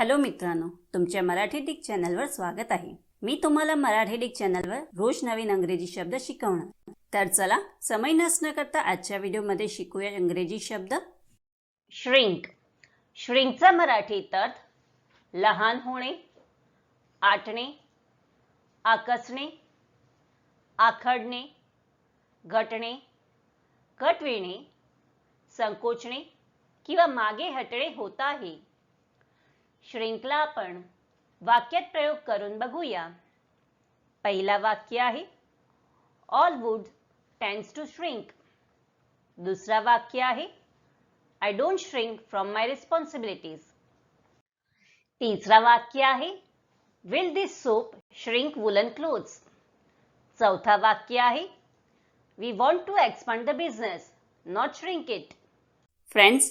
Hello मित्रांनो तुमच्या Marathi Dick चॅनलवर स्वागत आहे. मी तुम्हाला मराठी डिक चॅनलवर रोज नवीन अंग्रेजी शब्द शिकवणार. तर चला समय नसणं करता आजच्या व्हिडिओमध्ये शिकूया इंग्रजी शब्द. श्रिंक. श्रिंकचा मराठीत अर्थ लहान होणे आटणे आकसणे आखडणे घटणे कटविणे संकोचणे किंवा मागे हटणे होत आहे श्रिंकला आपण वाक्यात प्रयोग करून बघूया. पहिला वाक्य आहे all wood tends to shrink दुसरा वाक्य आहे I don't shrink from my responsibilities तिसरा वाक्य आहे will this soap shrink woollen clothes चौथा वाक्य आहे we want to expand the business not shrink it friends